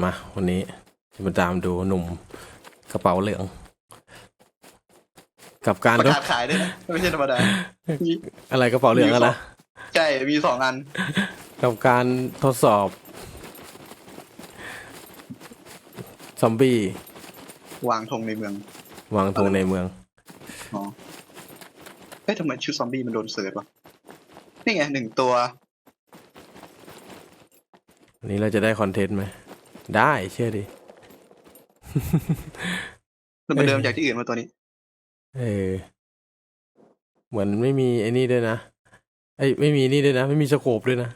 มา วันนี้จะมาตามดูหนุ่มกระเป๋าเหลือง กับการประทดกาศขายด้วยนะไม่ใช่ธรรมดามีอะไรกระเป๋าเหลืองอะนะใช่มีสองอัน กับการทดสอบ ซอมบี้ วางธงในเมือง วางธงในเมืองอ๋อเฮ้ยทำไมชุดซอมบี้มันโดนเสิร์ฟวะนี่ไงหนึ่งตัววันนี้เราจะได้คอนเทนต์ไหม ได้เชื่อดิ มันมาเดิมจากที่อื่นมาตัวนี้ เออ เหมือนไม่มีไอ้นี่ด้วยนะไอ้ยไม่มีนี่ด้วยนะ ไม่มีสโคปด้วยนะ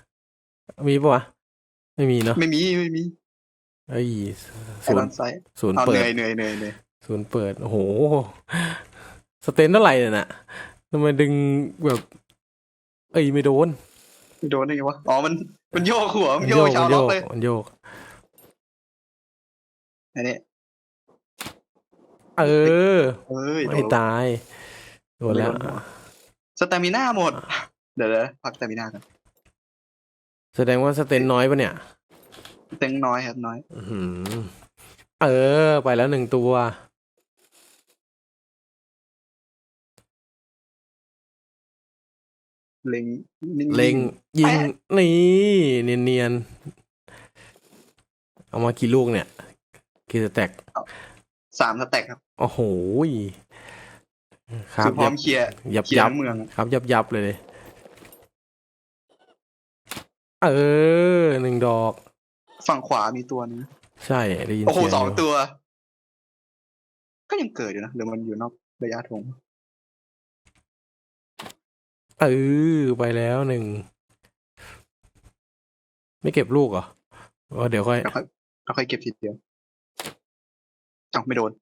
มีปะวะ ไม่มีเนาะไม่มีไม่มีเอ้ยไอศูรนอนย์ไซต์ศูนย์เอาเปิเหดนื่อยเหนื่อยเหนื่อยเหนื่อยศูนย์เปิดโอ้โหสเตนเท่าไหร่เนี่ยน่ะทำไมดึงแบบ เอ้ยไม่โดนโดนได้ไงวะอ๋อมันมันโยกหัวมันโยกชาวมันล็โยอกกเลยมันโยก อันนี้เออเอ้ยไม่ตายโดนแล้วสเตมิน่าหมด เดี๋ยวเดี๋ยวพักสเตมิน่ากันแสดงว่าสเตนน้อยปะเนี่ยเต็งน้อยครับน้อยอื้อหือเออ ไปแล้วหนึ่งตัว เล็งนิ่งๆเล็งยิงนี่เนียนๆเอามากี่ลูกเนี่ย กี่สแต็กสามสแต็กครับ โอ้โหยครัคืบอพร้อมเคลียร์ยับเคลียยัร์บเมืองครับยับยับเลย เออหนึ่งดอก ฝั่งขวามีตัวนึงใช่ได้ยินโอ้โหเสียงสองอยู่ตัว ก็ยังเกิดอยู่นะหรือมันอยู่นอกระยะธงเออไปแล้วหนึ่ง ไม่เก็บลูกเหรอว่าเดี๋ยวค่อยแล้วค่อยแล้วค่อยเก็บทีเดียว จังไม่โดน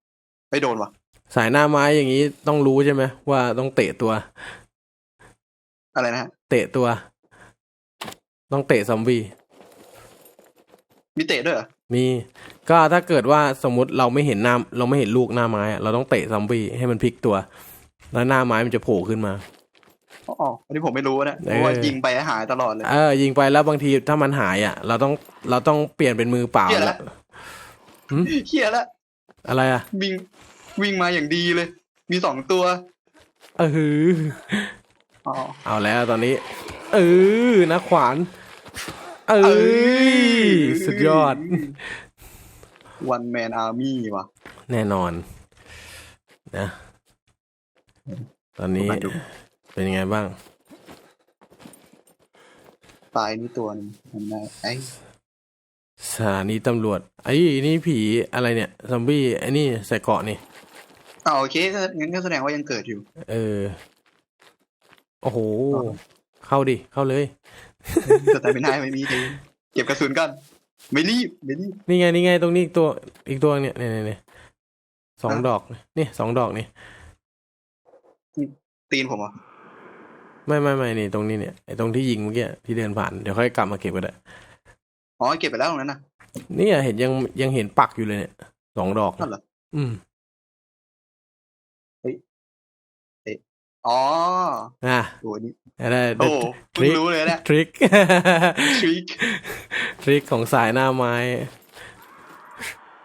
ไม่โดนวะสายหน้าไม้อย่างนี้ต้องรู้ใช่ไหมว่าต้องเตะตัว อะไรนะฮะเตะตัว ต้องเตะซอมบี้มีเตะด้วยเหรอมีก็ถ้าเกิดว่าสมมุติเราไม่เห็นหน้าเราไม่เห็นลูกหน้าไม้อะเราต้องเตะซอมบี้ให้มันพลิกตัว แล้วหน้าไม้มันจะโผล่ขึ้นมาอ๋ออันนี้ผมไม่รู้นะเออเพราะว่ายิงไปหายตลอดเลยเออยิงไปแล้วบางทีถ้ามันหายอะ เราต้องเราต้องเปลี่ยนเป็นมือเปล่าเหี้ยแล้ละวเฮียละ อะไรอะ วิ่งวิ่งมาอย่างดีเลย มีสองตัว เออ อ๋อ เอาแล้วตอนนี้ เออนะขวาน เอเอ้ยสุดยอด วันแมนอาร์มี่ว่ะ แน่นอน นะ ตอนนี้ มาดู เป็นยังไงบ้าง ตายนี่ตัวหนึงมันได้ไอ้ สถานีตำรวจไอ้นี่ผีอะไรเนี่ยซอมบี้ไอ้นี่ใส่เกราะนี่อ่าโอเคถ้างั้นก็แสดงว่ายังเกิดอยู่ เออ โอ้โหอ๋อเข้าดิ เข้าเลยแต่ไม่ได้ไม่มีทีเก็บกระสุนกันไม่รีบไม่รีบนี่ไงนี่ไงตรงนี้อีกตัวอีกตัวเนี่ยเนี่ยเนี่ยเนี่ยสองฮะดอกนี่สองดอกนี่ตีนผมเหรอะไม่ไม่ไม่นี่ตรงนี้เนี่ยไอ้ตรงที่ยิงเมื่อกี้ที่เดินผ่านเดี๋ยวค่อยกลับมาเก็บก็ได้ อ๋อเก็บไปแล้วตรงนั้นนะเนี่ยเห็นยังยังเห็นปักอยู่เลยเนี่ยสองดอกนั่นเหรออืมอ๋ออะตัวนี้ได้โอ้ทริคเพิ่งรู้เลยเนี่ยทริคทริคทริคของสายหน้าไม้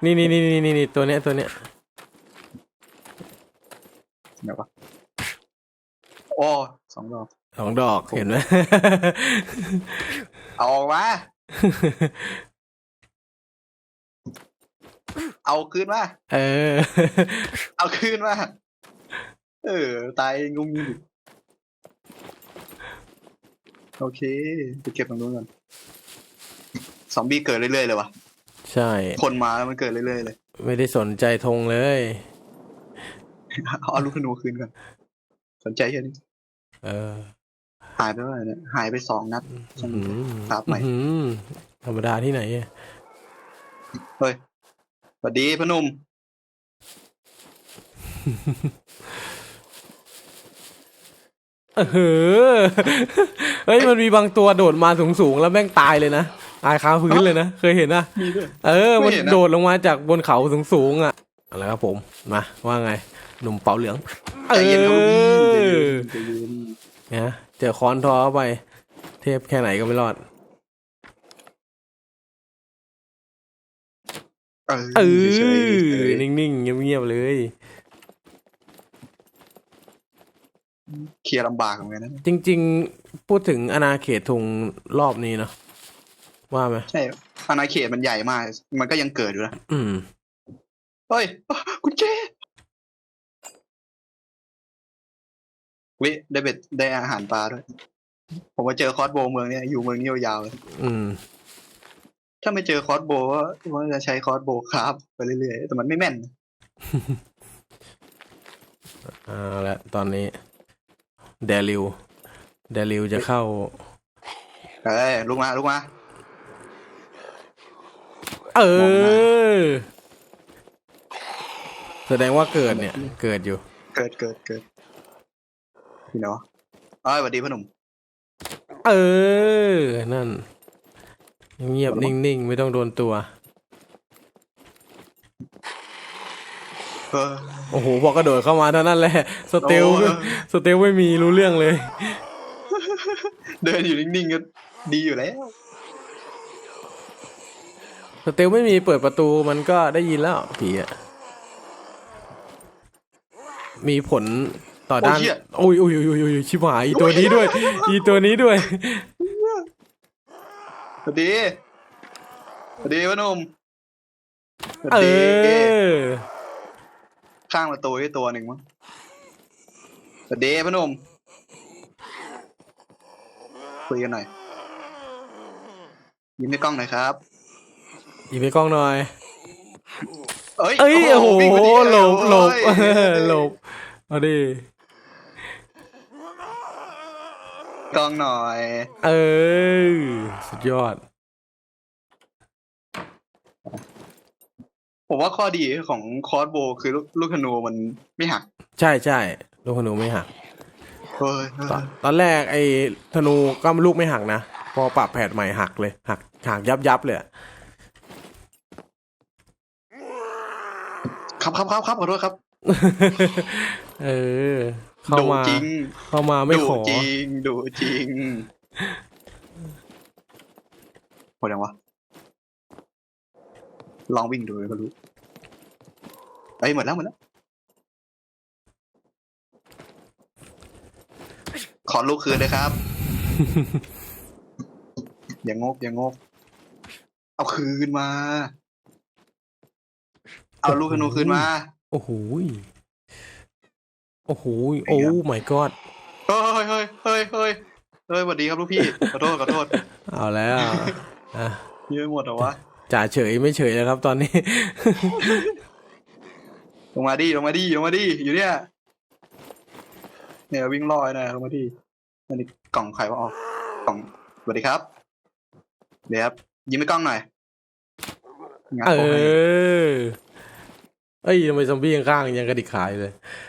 นี่นี่นี่นี่นี่ตัวเนี้ยตัวเนี้ยเดี๋ยวก่อนโอ้สองดอกสองดอกเห็นไหมเอาออกมา เอาคืนมา เออ เอาคืนมา เออ ตายงุงงิงอยู่โอเค ไปเก็บตรงนู้นก่อนซอมบี้เกิดเรื่อยๆเลยว่ะใช่ คนมาแล้วมันเกิดเรื่อยๆเลย ไม่ได้สนใจธงเลย เอาเอาลูกธนูคืนก่อน สนใจแค่นี้เออ หายไปเท่าไหร่เนี่ยหายไปสองนัดอื้อหือครับใหม่อื้อหือธรรมดาที่ไหนอะเฮ้ยสวัสดีพอหนุ่มเออเฮ้ยมันมีบางตัวโดดมาสูงๆแล้วแม่งตายเลยนะตายคาพื้นเลยนะเคยเห็นนะมีด้วยเออไม่มันเห็นนะโดดลงมาจากบนเขาสูงๆอะอะไรครับผมมาว่าไงหนุ่มเป๋าเหลือง เอใจเย็นครับพี่ใจอเย็นใจ เย็นเนี่ยเจอค้อนทอเข้าไป เทพแค่ไหนก็ไม่รอด เออเอเฉยอๆเฉยนิ่งๆ เงียบๆ เลยๆเคลียร์ลำบากเหมือนกันนะจริง ๆ พูดถึงอาณาเขตทุงรอบนี้เนาะว่าไหมใช่อาณาเขตมันใหญ่มาก มันก็ยังเกิดอยู่นะ อืม เฮ้ย คุณเจ วิได้เบ็ดได้อาหารปลาด้วย ผมมาเจอคอสโบว์เมืองเนี้ยอยู่เมืองนี้ยาวๆเลยอืม ถ้าไม่เจอคอสโบว์ก็ว่าจะใช้คอสโบว์คราฟไปเรื่อยๆแต่มันไม่แม่นเอาละตอนนี้ เดลิว เดลิวจะเข้า เอ้ยลุกมาลุกมา เอมองหน้อแสดงว่าเกิดเนี่ย เกิดอยู่ เกิดเกิดเกิด พี่เนาะเอ้ยสวัสดีพ่อหนุ่มเออ นั่น เงียบนิ่งๆ ไม่ต้องโดนตัว เออ โอ้โห พอกระโดดเข้ามาเท่านั้นแหละ สเตล โอ้ยสเตลไม่มีรู้เรื่องเลย เดินอยู่นิ่งๆก็ดีอยู่แล้วสเตลไม่มีเปิดประตูมันก็ได้ยินแล้วผีอะมีผล ต่อด้านโอ้ยเหี้ย โอ้ยโอ้ยโอ้ยโอ้ยโอ้ยชิบหายอีตัวนี้ด้วย อีตัวนี้ด้วย สวัสดีสวัสดีพ่อหนุ่มสวัสเอดีอ ข้างประตูให้ตัวหนึ่งมั้งสวัสดีพ่อหนุ่มคุยกันหน่อยยิ้มให้กล้องหน่อยครับ อีกไปกล้องหน่อย เอ้ยเอ้ยโอ้โหวิ่งไปดิหลบหลบโอ้ยหลบเอาดิ กล้องหน่อย เออ สุดยอด ผมว่าข้อดีของคอร์สโบว์คือลูกลูกธนูมันไม่หัก ใช่ใช่ลูกธนูไม่หัก เฮ้ยตอนตอนแรกไอ้ธนูก็ลูกไม่หักนะ พอปรับแผดใหม่หักเลย หักหักยับยับเลยอะครับครับครับครับขอโทษครับ เออ เข้าดุมาจริงเข้ามาไม่ดุขอจริงดุจริงหมดยังวะลองวิ่งดูก็รู้เอ้ยหมดแล้วหมดแล้วขอลูกคืนเลยครับ อย่างงกอย่างงก เอาคืนมา เอาลูกธนูคืนมา โอ้โหย โอ้โหยโอ้ my god เฮ้ยเฮ้ยเฮ้ยเฮ้ยเฮ้ยสวัสดีครับลูกพี่ขอโทษขอโทษเอาแล้วอะเยอะหมดเหรอวะจ่าเฉยไม่เฉยแล้วครับ ตอนนี้ ลงมาดิลงมาดิลงมาดิอยู่เนี่ยเนี่ยวิ่งลอยนะลงมาดิอันนี้กล่องใครวะออกกล่องสวัสดีครับเดี๋ยวครับยิ้มให้กล้องหน่อยงัดเอผมให้อเอ้ยทำไมซอมบี้ข้างๆยังกระดิกขายเลยเฮ้ยเฮ้ย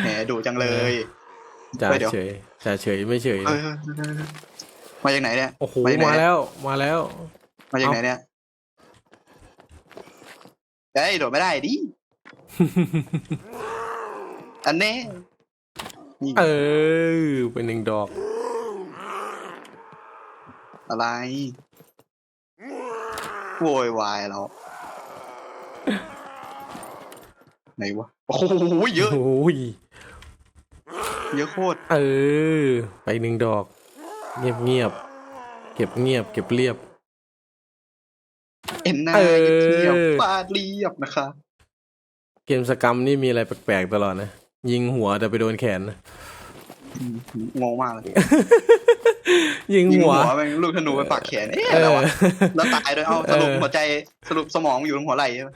แหมดุจังเลยจ่าเฮ้ยเดี๋ยวเฉยจ่าเฉยไม่เฉยเฮ้ยเฮ้ยเฮ้ยเฮ้ยมาจากไหนเนี่ย โอ้โหมาจากไหนมาแล้ว มาแล้ว มาจากไหนเนี่ยเฮ้ยโดดไม่ได้ดิ อันนี้นี่เออ เป็นหนึ่งดอก อะไร โวยวายเรา ไหนวะ โอ้โหเยอะโอ้ยเยอะโคตร เออ ไปหนึ่งดอก เงียบเงียบ เก็บเงียบ เก็บเรียบ เอ็นหน้าเออเรียบฟาดเรียบนะคะ เกมสกรรมนี่มีอะไรแปลกๆตลอดนะ ยิงหัวแต่ไปโดนแขนนะอืมงงมากเลยยิงยิงหัหัววเป็นลูกธนูไปปักแขนเอ๊ะเอแล้วอวะแล้วตายด้วยเอาสรุปเออหัวใจสรุปสมองอยู่ตรงหัวไหล่ใช่ไหม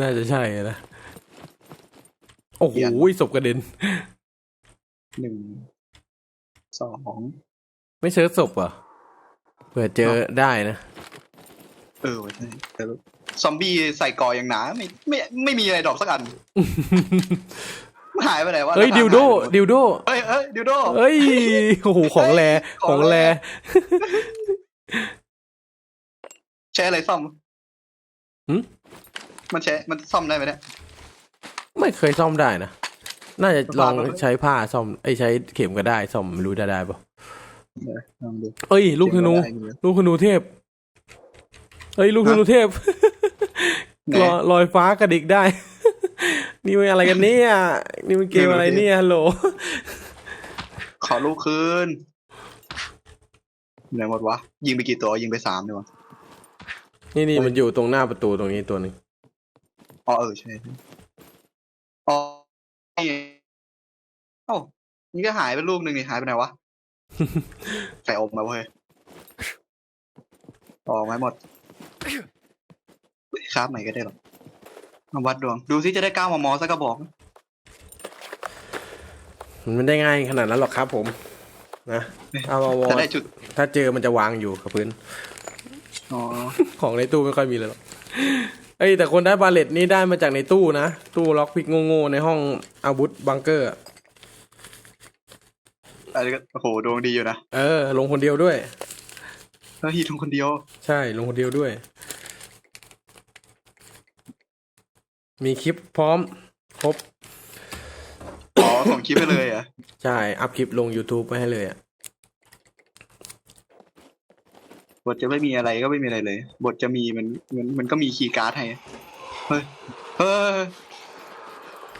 น่าจะใช่นะ โอ้โหเปลี่ยนศพกระเด็นหนึ่งสองไม่เชิญศพเหรอะเผื่อเจอได้นะ เออใช่แต่ซอมบี้ใส่ก่ออย่างหนาไม่ไม่ไม่มีอะไรดอกสักอันหายไปไหนวะเฮ้ยหน้าดิวโดหายไปหมดิวโดเฮ้ยเฮ้ยดิวโดเฮ้ยโอ้โหของแรของแรใช้อะไรซ่อมหึมันใช้มันซ่อมได้ไหมเนี่ย ไม่เคยซ่อมได้นะ น่าจะลองผ้าปะใช้ผ้าซ่อมไอ้ยใช้เข็มก็ได้ซ่อมไม่รู้จะได้ปะเดี๋ยวลองดูเอ้ย ลูกธนูได้อยู่ลูกธนูเทพ เอ้ย ลูกธนูเทพไหนลอยลอยฟ้ากระดิกได้ นี่มันอะไรกันเนี่ย นี่มันเกมอะไรเนี่ยฮัลโหล ขอลูกคืนไหนหมดวะ ยิงไปกี่ตัว ยิงไปสามเลยวะนี่นี่เฮ้ยมันอยู่ตรงหน้าประตูตรงนี้ตัวหนึ่งอ๋อเออใช่ใช่ อ๋อนี่เอ้านี่ก็หายไปลูกหนึ่งนี่หายไปไหนวะใส่อมมาเว้ยออกมาหมดเฮ้ยครับใหม่ก็ได้หรอกมาวัดดวง ดูซิจะได้ก้าวมามอสักกระบอกไหมมันไม่ได้ง่ายขนาดนั้นหรอกครับผม นะเอามาวอจะได้จุด ถ้าเจอมันจะวางอยู่กับพื้น อ๋อ ของในตู้ไม่ค่อยมีเลยหรอก เอ้ยแต่คนได้บาเลตนี่ได้มาจากในตู้นะ ตู้ล็อกพิกโง่ๆในห้องอาวุธบังเกอร์อะอันนี้ก็โอ้โหดวงดีอยู่นะเออ ลงคนเดียวด้วยเฮ้ยทงคนเดียว ใช่ลงคนเดียวด้วย มีคลิปพร้อม ครบ อ๋อ ส่งคลิปไปเลยเหรอะ ใช่ อัพคลิปลง YouTube ไปให้เลยอะ บทจะไม่มีอะไรก็ไม่มีอะไรเลย บทจะมีมันมันมันก็มีคีย์การ์ดให้เฮ้ยเฮ้ย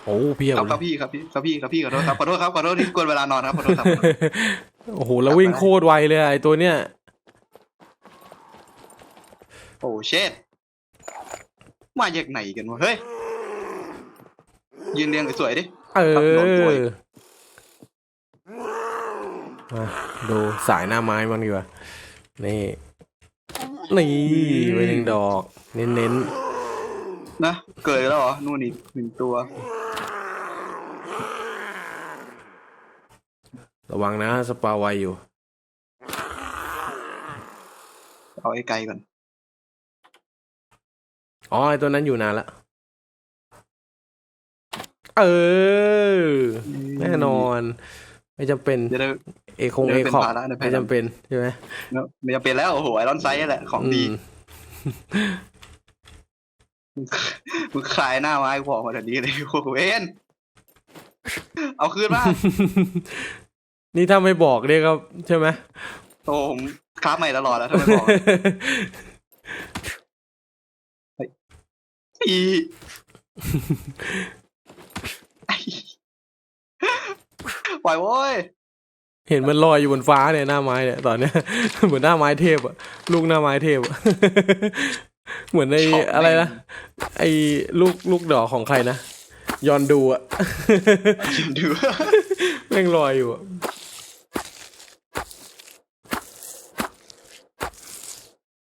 โอ้เพียวครับเลครับยพี่ครับพี่ครับพี่ครับพี่ขอโทษครับขอโทษครับขอโทษที่กวนเวลานอนครับขอโทษครับโอ้โหแล้ววิ่งโคตรไวเลยอะไอตัวเนี้ยโอ้เชดมาจากไหนกันวะเฮ้ยยืนเรียงสวยๆดิเอครับโดนด้วยอมาดูสายหน้าไม้มันดีกว่านี่ นี่ไปหนึ่งดอก เน้นนะ เกิดแล้วเหรอ นู่นอีกหนึ่งตัว ๆ ระวังนะ สปาไวอยู่ เอาไอ้ไกลก่อน อ๋อไอตัวนั้นอยู่นานละ เออ แน่นอน ไม่จำเป็นจะได้เอคงเดี๋เอยวเป็นคอภาระในภายหลังไม่จำเป็นใช่ไหมไม่จำเป็นแล้วโอ้โหไอรอนไซส์แหละของดีมมึงขายหน้าไม้กูบอกมาแบบนี้เลยโอ้โหเอ็นเอาคืนมานี่ถ้าไม่บอกเนี่ยก็ใช่ไหมโอ้ผมคราฟใหม่ตลอดแล้วทำไมบอกอีไอ้ ปล่อยโว้ยเห็นมันลอยอยู่บนฟ้าเนี่ยหน้าไม้เนี่ยตอนเนี้ย เหมือนหน้าไม้เทพอะลูกหน้าไม้เทพอะ เหมือนในชอบอะไรนะไอ้ลูกลูกดอกของใครนะยอนดูอะยืนดู แม่งลอยอยู่อะ